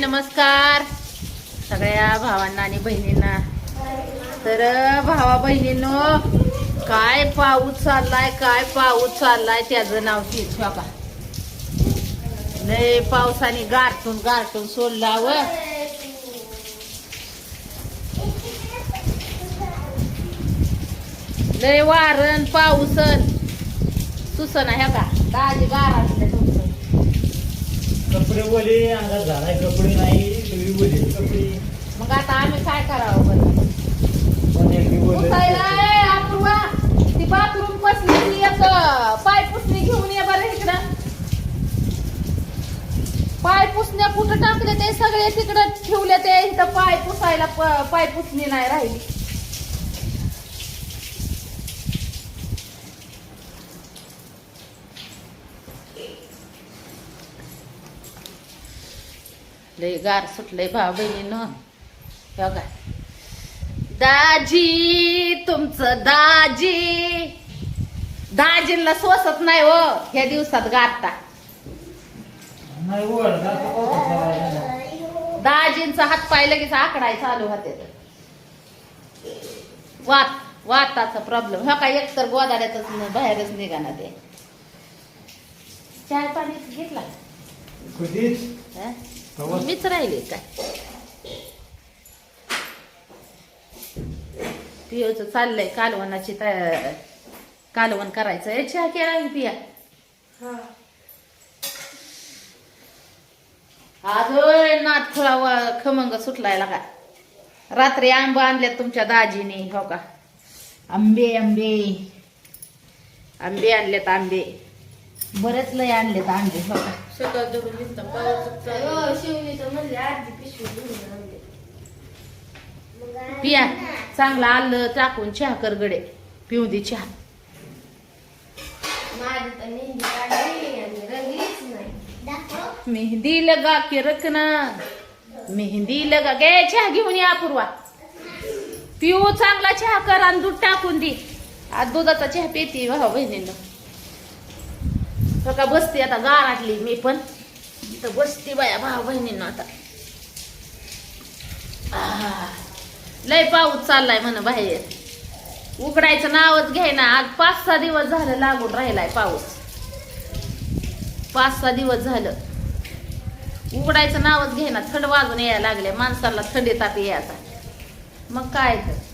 नमस्कार. सगळ्या भावांना आणि बहिणींना. तर भावा बहिणींनो काय पाऊस चाललाय काय पाऊस चाललाय त्याचं नाव तीच बाबा लय पावसाने गारटून गारटून सोडला व. लय वारण पाऊसन सुसन ह्या का दाजी गारा कपडे ओले अंगात झालाय कपडे नाही तुम्ही ओले कपडे. मग आता आम्ही काय करावं बरं? पण एकटी ओले पुसायला ए, अपूर्वा, ती बाथरूम पसली एक पाय पुसणी घेऊन ये बरं इकडं. पाय पुसण्या कुठं टाकले ते सगळे तिकडं ठेवले ते इथं पाय पुसायला प- पाय पुसणी नाही राहिली. लय गार सुटलंय भाव बहिणीनं. बघा. दाजी तुमचं दाजी. दाजींना सोसत नाही हो. ह्या दिवसात गारता. करायचं? दाजींचा हात पाय लगेच आकडाय चालू होते. वात वाताचा प्रॉब्लेम हा काय एकतर गोदाड्यातच न- बाहेरच निघाना ते. चाय पाणी घेतला? हं? मीच राहिले काय पियोच चाललंय कालवणाची तया- कालवण करायचं ए चहा केला की पिया आज नाथ खुळावा खमंग सुटलाय लागा रात्री आंबा आणल्यात तुमच्या दाजीने हो का आंबे आंबे आंबे आणलेत आंबे बरेच लय सकाळ धरून. शिवणी तर म्हणले पिशवी आणली. पिया चांगला आलं टाकून चहा कर गडे. पिऊ दे चहा. मेहंदी लगा के रखना. मेहंदी लगा. गे चहा घेऊन या पूर्वा. पिऊ चांगला चहा कर आणि दूध टाकून दे. आज दुधाचा चहा पेती भाऊ बहिणीनं. हो का बसते आता गाराटली मी पण. इथं बसते बाया भाऊ बहिणींना आता. लय पाऊस चाललाय म्हण बाहेर. उकडायचं नावच घ्यायना आज पाच सहा दिवस झालं लागून राहिलाय पाऊस. पाच सहा दिवस झालं. उघडायचं नावच घेणार थंड वाजून यायला लागले. माणसाला थंडी ताप यायचा मग काय तर.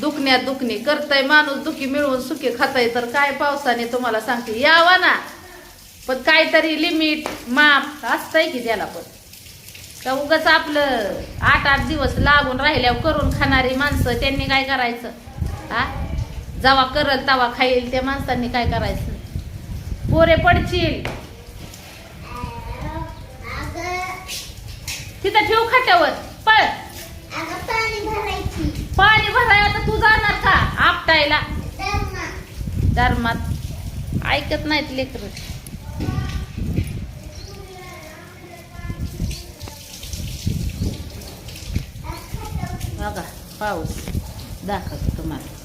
दुखण्यात दुखणी करताय माणूस दुखी मिळवून सुखी खाताय तर काय पावसाने तुम्हाला सांगते यावा ना. पण काहीतरी लिमिट माप असतंय की त्याला पण. का उगाच आपलं आठ आठ दिवस लागून राहिल्यावर करून खाणारी माणसं त्यांनी काय करायचं? हा जवा करल तवा खाईल त्या माणसांनी काय करायचं? पोरे पडशील तिथं ठेव खाट्यावर पळ पाणी भराय आता तू जाणार का आपटायला धर्मात. ऐकत नाहीत लेकर. बघा पाऊस दाखवतो तुम्हाला.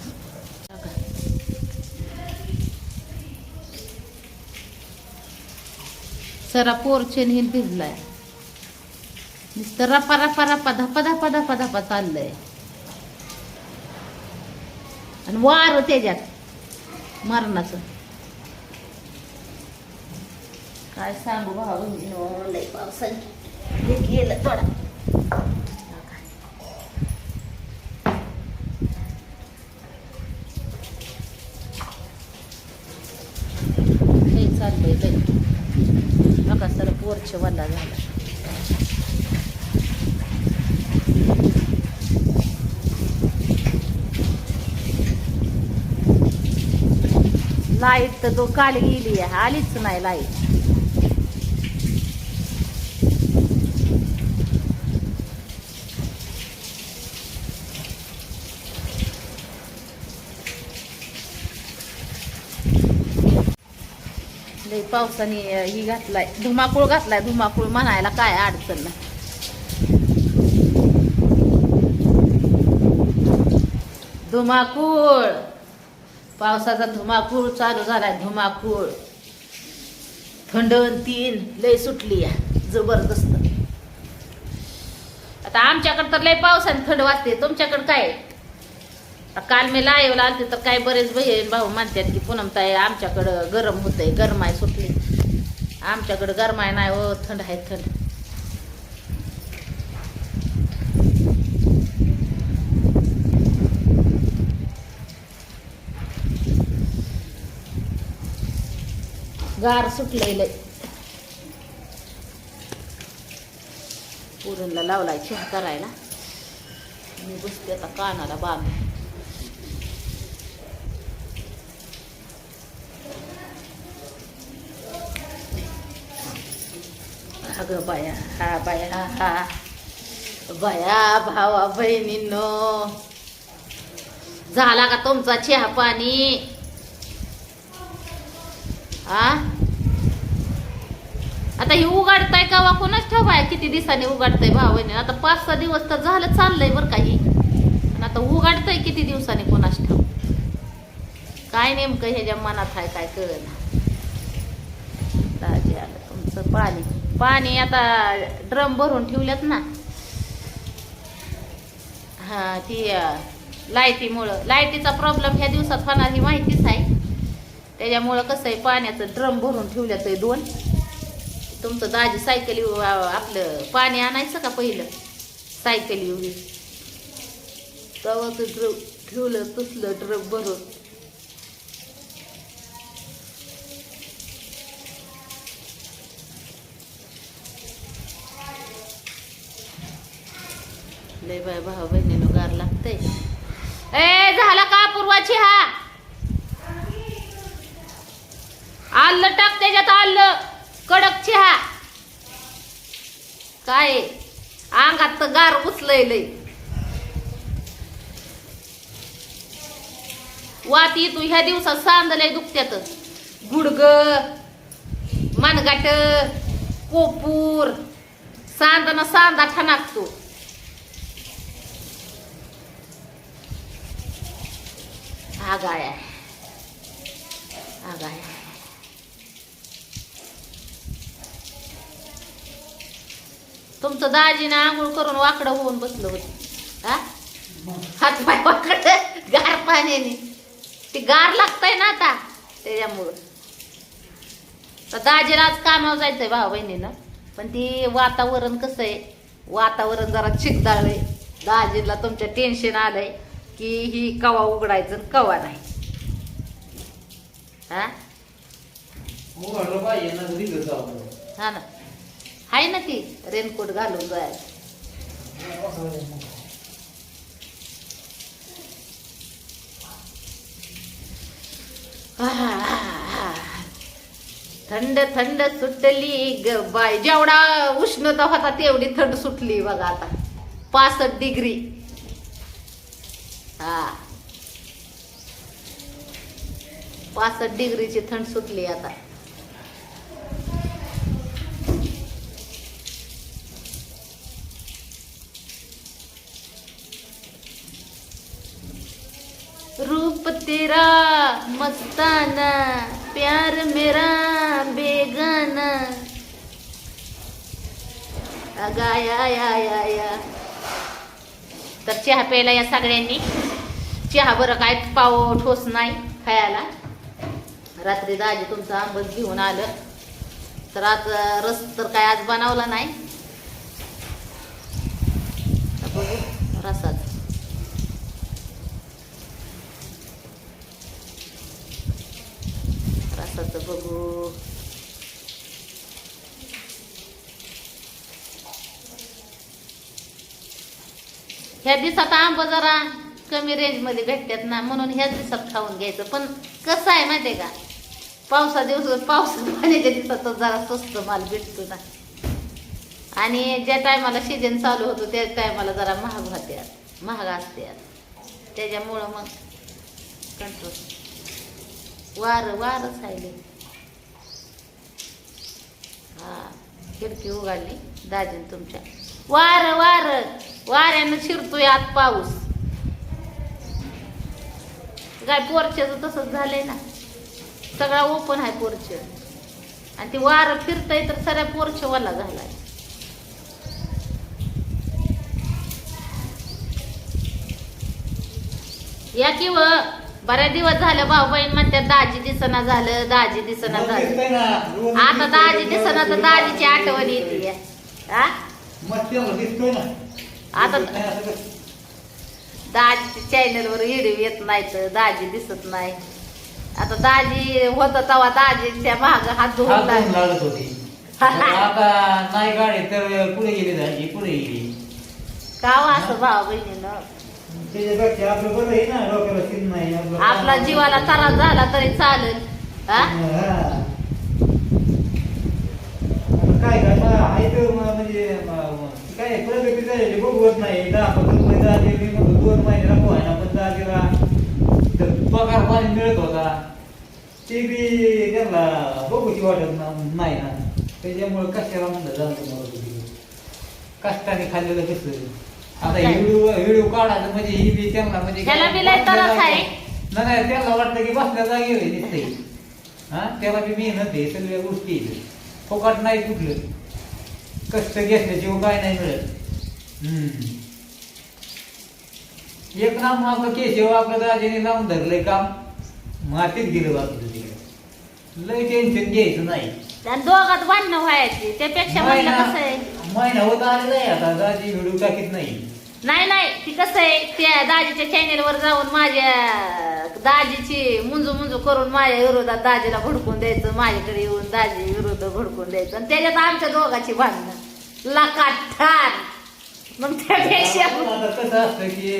सरा पोरचेन हिन भिजलाय. नुसतं रपा रपा रपा धपा धपा धपा धपा चाललंय. आणि वार त्याच्यात मरणाचं. काय सांगू भाऊ लय पावसाने हे गेलं थोडा. हे चाललंय बघा सर पोरच्या वल्ला झाला. लाइट तर तो काल गेली आहे आलीच नाही लाइट. पावसाने ही घातलाय धुमाकूळ घातलाय धुमाकूळ म्हणायला काय अडचण नाही. धुमाकूळ! पावसाचा धुमाकूळ चालू झाला धुमाकूळ. थंड तीन लय सुटली या जबरदस्त. आता आमच्याकडे तर लय पावसाने थंड वाजते तुमच्याकडे काय काल मी लाईव्हला आलते तर काय बरेच बहीण भाऊ म्हणतात की पुन्हा ताई आमच्याकडं गरम होतंय गरमाय सुटली. आमच्याकडं गरमाय नाही हो थंड आहे थंड. गार सुटलेलं पुरणला लावलाय चहा करायला. मी बसते आता कानाला बांध. अगं बाया हा बाया हा. बाया भावा बहिणींनो. झाला का तुमचा चहा पाणी? आ? आता ही उघडताय का वा कोणाच ठेवाय किती दिवसांनी उघडताय भावाने आता पाच सहा दिवस तर झालं चाललंय बरं काही पण आता उघडताय किती दिवसांनी कोणाच ठेव काय नेमकं ह्याच्या मनात आहे काय कळलं ताजे आलं तुमचं पाणी. पाणी आता ड्रम भरून ठेवल्यात ना. हा ती लायटीमुळं लाईटीमुळं. लाईटीचा प्रॉब्लेम ह्या दिवसात होणार ही माहितीच आहे. त्याच्यामुळं कसं आहे पाण्याचं ड्रम भरून ठेवल्यात आहे दोन. तुमचं दाजी सायकल येऊ आपलं पाणी आणायचं का पहिलं? सायकल येऊ तेव्हाच ड्रम ठेवलं तसलं ड्रम भरून. लय बाय भाऊ बहिणीनं गार लागतंय. ए झाला का पूर्वाची हा? आलं टाक त्याच्यात आलं. कडक चहा. काय? अंगात तर गार उचलय लय. वात येतो ह्या दिवसात सांदलय दुखत्यात. गुडग मनगाट कोपूर सांदना सांदा ठणाकतो. आगाय. आगाय. तुमचं दाजीनं आंघोळ करून वाकडं होऊन बसलं होतं. हा? हात पाय वाकड गार पाण्याने. ते गार लागतंय ना आता त्याच्यामुळं. तर दाजीला आज कामावर जायचंय भाऊ बहिणीनं पण ती वातावरण कसं आहे वातावरण जरा चिकदाळलंय दाजीला तुमच्या टेन्शन आलंय की ही कवा उघडायचं कवा नाही. हा? हा ना. आहे ना ती? रेनकोट घालून जायचं थंड थंड सुटली ग बाय जेवढा उष्णता होता तेवढी थंड सुटली बघा आता. पासष्ट डिग्री. हा. पासष्ट डिग्रीची थंड सुटली आता रूप तेरा मस्ताना प्यार मेरा बेगाना। अगाया या या या तर चहा प्यायला या सगळ्यांनी. चहा बरं काय पाव ठोस नाही खायला. रात्री दाजी तुमचं आंबच घेऊन आलं. तर आज रस तर काय आज बनवला नाही आता बघू रसाच रसाचं बघू ह्या दिवसात आंब जरा कमी रेंजमध्ये भेटतात ना म्हणून ह्याच दिवसात खाऊन घ्यायचं. पण कसं आहे माहितीये का? पावसा दिवस पावसा पाण्याच्या दिवसात जरा स्वस्त माल भेटतो ना. आणि ज्या टायमाला सीजन चालू होतो त्या टायमाला जरा महाग होत्यात महाग असतात. त्याच्यामुळं मग कंट्रोल वार वारच आहे हा खिडकी उघडली दाजीन तुमच्या. वार वार! वाऱ्यानं शिरतोय आत पाऊस. काय पोरच्याच तसंच झालंय ना. सगळा ओपन आहे पोरच. आणि ते वारं फिरतंय तर सगळ्या पोरचवाला झालाय. या किंवा बऱ्याच दिवस झालं भाऊ बहीण म्हणतात दाजी दिसना झालं दाजी दिसना झालं. आता दाजी दिसना तर दाजीची आठवण येते. आता- दिसत नाही असं कसं? दाजीच्या चॅनल वर व्हिडिओ येत नाही तर दाजी दिसत नाही. आता दाजी होत तेव्हा दाजीच्या माग हात हात धुवून. लागत होती. आता नाही गाडी तर पुढे गेली दाजी? पुढे गेली? का हो असं भाऊ बहिणीनं? आपलं जीवाला त्रास झाला तरी चालेल. काय काय प्रगती झालेली बघवत नाही. दहा पंधरा रुपये म्हणतो दोन महिने राखू आहे ना पण दाजीला तर पगार पाणी मिळत होता. ते बी त्यांना बघूची वाटत ना- नाही ना. त्याच्यामुळे कशाला म्हणलं जाणतं मला कष्टाने खाल्लेलं कसं? आता? व्हिडिओ व्हिडिओ काढायचं म्हणजे ही बी त्यांना म्हणजे त्याला बी लय त्रास आहे. नाही त्याला वाटतं की बसल्या जागी दिसते हा? त्याला बी मेहनत आहे सगळ्या गोष्टी. फुकट नाही कुठलं. कष्ट घेतल्याशिवाय काय नाही मिळत. एक नाम आपलं केशव आपलं दाजीने लावून धरलंय काम. मातीत गेलं तिकडे. लय टेन्शन घ्यायचं नाही. आणि दोघात भांडणं व्हायची त्यापेक्षा महिना महिना होत आलेला आहे? आता दाजी व्हिडिओ टाकीत नाही. नाही नाही ती कसं आहे त्या दाजीच्या चॅनेलवर जाऊन माझ्या दाजीची मुंजू मुंजू करून माझ्या विरोधात दाजीला भडकून द्यायचं माझ्याकडे येऊन दाजी विरोध भडकून द्यायचं. आणि त्याच्यात आमच्या दोघांची भांडणं. लकाट ठाण मग त्यापेक्षा आता कसं असतं की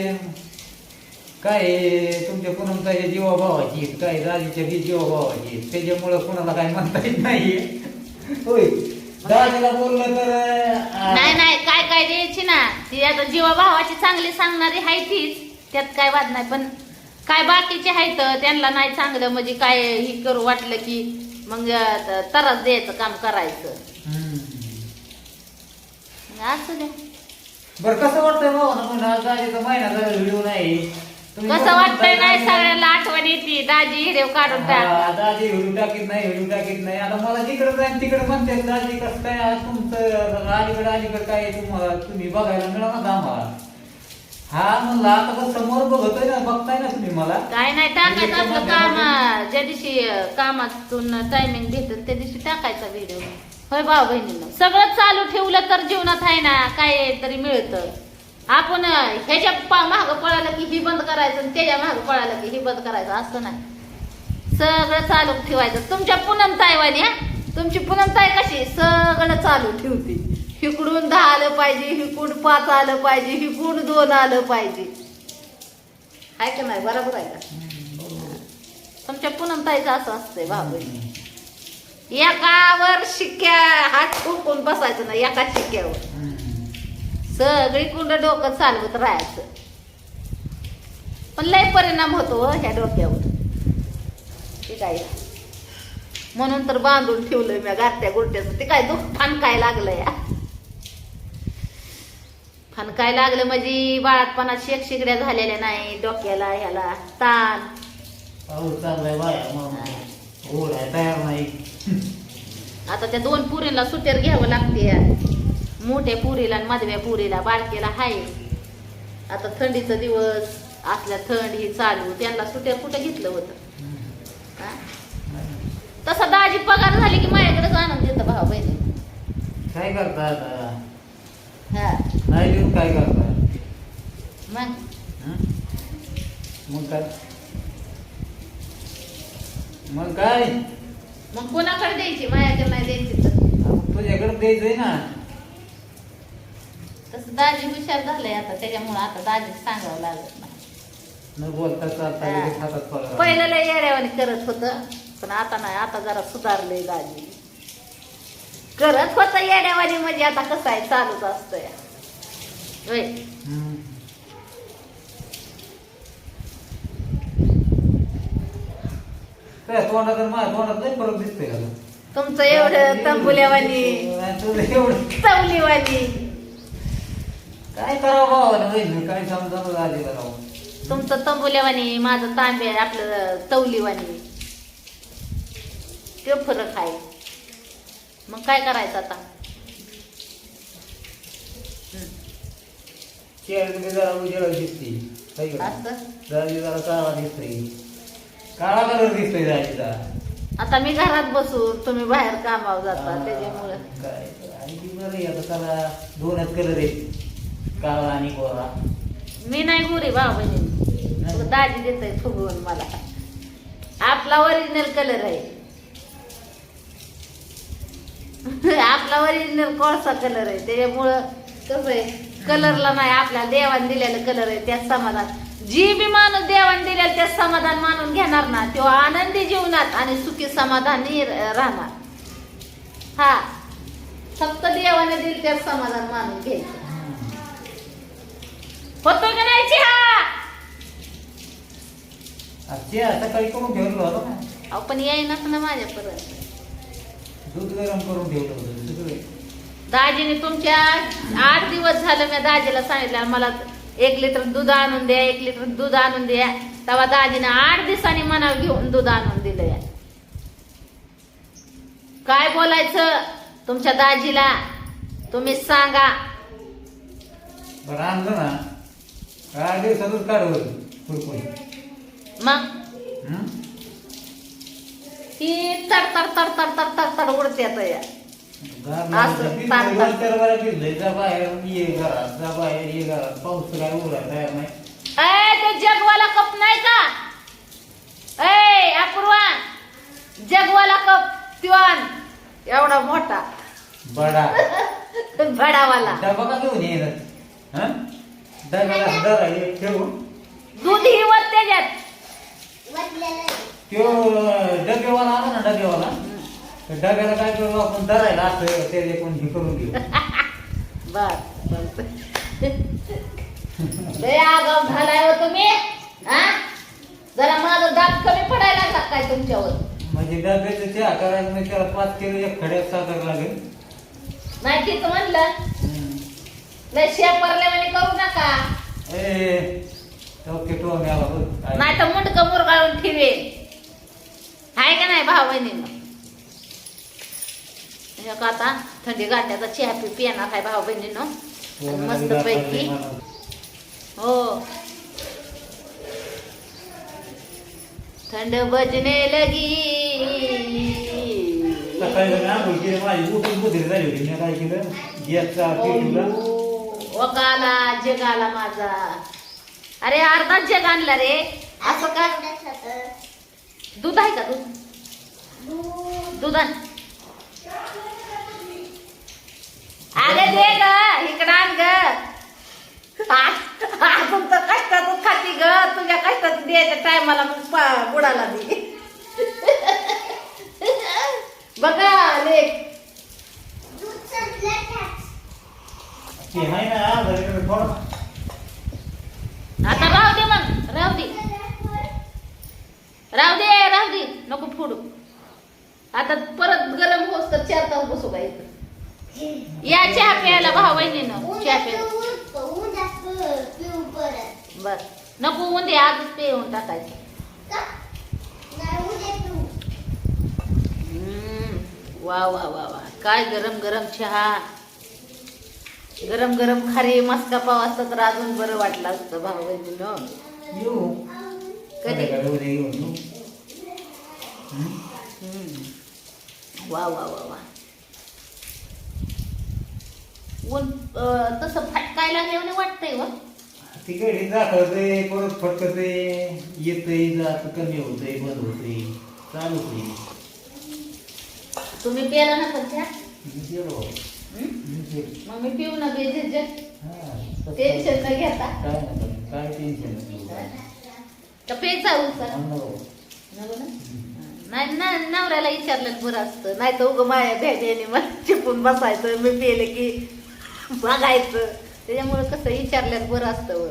काय आहे, तुमच्या कुणाच्या जीवा भावाची आहेत, काय दाजीच्या बी जीवा भावाची आहेत. त्याच्यामुळं कुणाला काय म्हणता येत नाही होय. दाजीला बोललं तर अं, नाही नाही काय काय द्यायची ना? ती आता जीवा भावाची चांगली सांगणारी आहे तीच. त्यात काय वाद नाही पण काय बाकीचे आहेत त्यांना नाही चांगलं म्हणजे काय ही करू वाटलं की मग त्रास द्यायचं काम करायचं. असं द्या बरं कसं वाटतंय भाऊ ना पण दाजीचा महिना झाला व्हिडिओ नाही. कसं वाटतंय नाही सगळ्याला आठवण येते? दाजी हिरेव काढून टाक. हा, दाजी व्हिडिओ टाकीत नाही व्हिडिओ टाकीत नाही. आता मला जिकडे जाईन तिकडे म्हणते दाजी कसं काय आज तुमचं अलीकडे अलीकडे काय तुम्हाला तुम्ही बघायला मिळालं ना आम्हाला. हा म्हणलं आता कसं समोर बघतोय ना बघताय ना तुम्ही मला. काय नाही टाकायचं आपलं काम. ज्या दिवशी अं, कामातून टायमिंग भेटत त्या दिवशी टाकायचा व्हिडिओ होय भाऊ बहिणीनं? सगळं चालू ठेवलं तर जीवनात आहे ना काय तरी मिळतं. आपण ह्याच्या ह्याच्या माग पळालं की ही बंद करायचं आणि त्याच्या माग पळालं की ही बंद करायचं असं नाही. सगळं चालू ठेवायचं. तुमच्या पूनम ताईवानी हा? तुमची पुनम ताई कशी? सगळं चालू ठेवते. हिकडून दहा आलं पाहिजे हिकडून पाच आलं पाहिजे हिकडून दोन आलं पाहिजे. आहे का नाही? बरोबर आहे का? तुमच्या पूनम ताईचं असं असतंय बाबा. एकावर शिक्क्या हात ठोकून बसायचं नाही एका शिक्क्यावर. सगळी कुंड डोकं चालवत राहायचं. पण लय परिणाम होतो हो ह्या डोक्यावर. ते काय? म्हणून तर बांधून ठेवलंय मी गारत्या गुरट्याचं. ते काय दुःख फानकाय लागलं या फानकाय लागलं म्हणजे बाळातपणात शेक शिकड्या झालेल्या नाही डोक्याला ह्याला. ताण. आता त्या दोन पुरीला सुट्यार घ्यावं लागते मोठ्या पुरीला आणि मधव्या पुरीला बारकेला हाय. आता थंडीचा दिवस असल्या थंड ही चालू त्यांना सुट्या कुठं घेतलं होतं? तसा दाजी पगार झाली की माझ्याकडेच आणून देतं भाऊ बहिणी. काय करता आता? हा. नाही देऊन काय करता? मग? मग काय? मग काय? मग कोणाकडे द्यायची? माझ्याकडे नाही द्यायची तर. तुझ्याकडे द्यायचंय ना. तसं दाजी हुशार झालंय आता त्याच्यामुळे आता दाजी सांगावं लागत नाही न बोलता चालता हा. लगेच हातात पडला. पहिलं लय येड्यावानी करत होतं पण आता नाही आता जरा सुधारलंय दाजी करत होतं येड्यावानी म्हणजे आता कसं आहे चालूच असतंय होय. काय तोंडात आणि माझ्या तोंडात लय फरक दिसतोय का तुमचं एवढं तंबुल्यावानी आणि तुझं एवढं चवलीवानी काय करावं भावाला काय समजा झाले राव तुमचं तंबुल्यावानी माझं तांबे आपलं तवलीवानी ते फरक आहे. मग काय करायचं आता? चेअर जरा उजेड दिसते? असं? जरा काळा दिसतोय. काळा कलर दिसतोय दाजीचा आता मी घरात बसून तुम्ही बाहेर कामावर जाता त्याच्यामुळे. काय आणि ती बरं आहे, आता त्याला दोनच कलर आहेत. काळा आणि गोरा. मी नाही गोरी भाऊ बहिणी. दाजी देत आहे फुगवून मला. आपला ओरिजिनल कलर आहे. आपला ओरिजिनल कोळसा कलर आहे. त्याच्यामुळं कसं आहे कलरला नाही आपल्याला देवान दिलेलं कलर आहे त्यात समाधान. जी बी माणूस देवान दिलेलं त्यात समाधान मानून घेणार ना तो आनंदी जीवनात आणि सुखी समाधानी राहणार. हा. फक्त देवाने दिल त्यात समाधान मानून घ्यायचं. होतो का नाही चहा? अच्छा सकाळी करून ठेवलं होतं ना. अहो पण येईनाच ना माझ्यापर्यंत. दूध गरम करून ठेवलं होतं सगळे दाजीने तुमच्या आठ दिवस झालं मी दाजीला सांगितलं मला एक लिटर दूध आणून द्या एक लिटर दूध आणून द्या. तेव्हा दाजीने आठ दिवसांनी मना घेऊन दूध आणून दिलं या काय बोलायचं तुमच्या दाजीला? तुम्ही सांगा. बरं आणलं ना. आठ दिवसातच काढवलं कुरकुरी मग? हं? ती तड तड तड तड तड तड तड उडते आता या. गार असं लागलं. भिजलंय, ताण- दोन चार वेळा भिजलंय. जा बाहेर ये घरात जा बाहेर ये घरात. पाऊस तर काय उघडायला तयार नाही. ए ते जगवाला कप नाही का? ए अपूर्वा जगवाला कप तिवान. एवढा मोठा. बडा. भडावाला डबा का घेऊन येणार हं? डब्याला दर आहे ठेवून दूध ही त्याच्यात त्यो डबेवाला आला ना डबेवाला तर काय करू आपण? धरायला असं ते कोण हे करून घेऊ. बर लय आगाव झालाय हो तुम्ही हा? जरा माझं दात कमी पडायला लागला काय तुमच्यावर? म्हणजे डब्याचं चहा करायला म्हणजे त्याला पाच किलो एक खड्यात साखर लागेल. नाही तीच म्हणलं हं. लय म्हणे करू नका ओके तो? नाही तर मुंडक मुरगाळून ठेवे आहे का नाही भाऊ बहिणीनं आता थंडी गाठ्याचा चहा पी पिणार आहे भाऊ बहिणीनं मस्त पैकी. हो थंड बजने लगी सकाळी आंघोळ केली माझी उठून बुद्धी झाली होती मी काय केलं गॅसचा वकाला जगाला माझा. अरे अर्धा जग आणला रे. असं का दूध आहे का दूध? दूध. आण. अरे दे ग. इकडं आण ग. आ- अजून तर कष्टातच खाती ग. तुझ्या कष्टात द्यायच्या टायमाला मग बुडाला दे बघा लेख ते आहे ना थोडं. आता राहू दे मग राहू दे. राहू दे राहू दे. नको फोडू. आता परत गरम होस तर चार तास बसू का इथं. या चहा प्यायला भाऊ बहिणीनं चहा प्यायला बर. नको ऊन दे आजच पिऊन टाकायचं. वा वा वा वा. काय गरम गरम चहा. गरम गरम खारी मस्का पाव असतं तर अजून बरं वाटलं असतं भाऊ बहिणीनं कधी? वा वा वा वा. ऊन तसं फटकायला लागल्याने वाटतंय वा. ती गडी दाखवते परत फटकते येतंय जात कमी होतंय बंद होतंय चालू होते तुम्ही प्याला ना पण मग मी पिऊ ना बेजे टेन्शन न घेता. काय टेन्शन का प्यायचा उचल नको. ना? नाही ना नवऱ्याला विचारलं बरं असतं. नाही तर उगं माया भेट्याने मला चिपून बसायचं. मी पेले की बघायचं त्याच्यामुळे कसं विचारल्यात बरं असतं.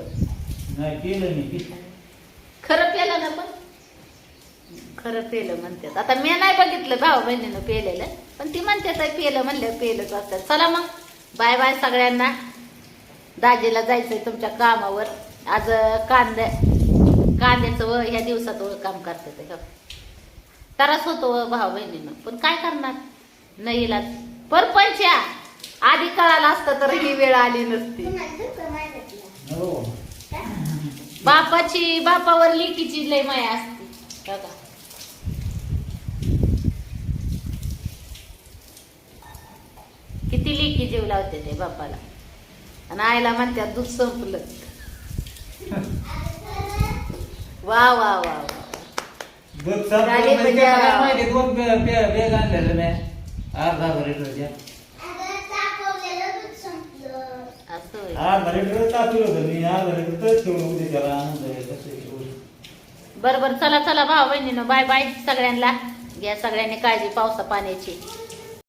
नाही केलं मी खरं पेलं ना पण? खरं पेलं म्हणतात. आता मी नाही बघितलं भाऊ बहिणीनं पेलेलं पण ती म्हणतात पेलं म्हणलं पेलंच असतात. चला मग. बाय बाय सगळ्यांना. दाजीला जायचंय तुमच्या कामावर. आज कांद्या कांद्याचं व ह्या दिवसात व काम करतात हे. त्रास होतो व भाऊ बहिणीनं. पण काय करणार? नाही परपंच्या आधी कळालं असतं तर ही वेळ आली नसती. नको बापाची बापावर लेकीची लय माया असते. बघा. किती लेकी जीव लावते ते बापाला. आणि आईला म्हणतात दूध संपलं. वा वा वा संपलं म्हणजे बजा. काय माहिती दोन बॅ- बॅ- बॅग आणलेल्या मी. अर्धा अर्धा लिटरच्या असं होय. अर्धा लिटर तापलं होतं मी. अर्धा लिटर तर ठेवलं होते त्याला. आनंद आहे कसं आहे गोष्ट. बरं बरं. चला चला भाऊ बहिणीनं. बाय बाय सगळ्यांना. घ्या सगळ्यांनी काळजी पावसा पाण्याची.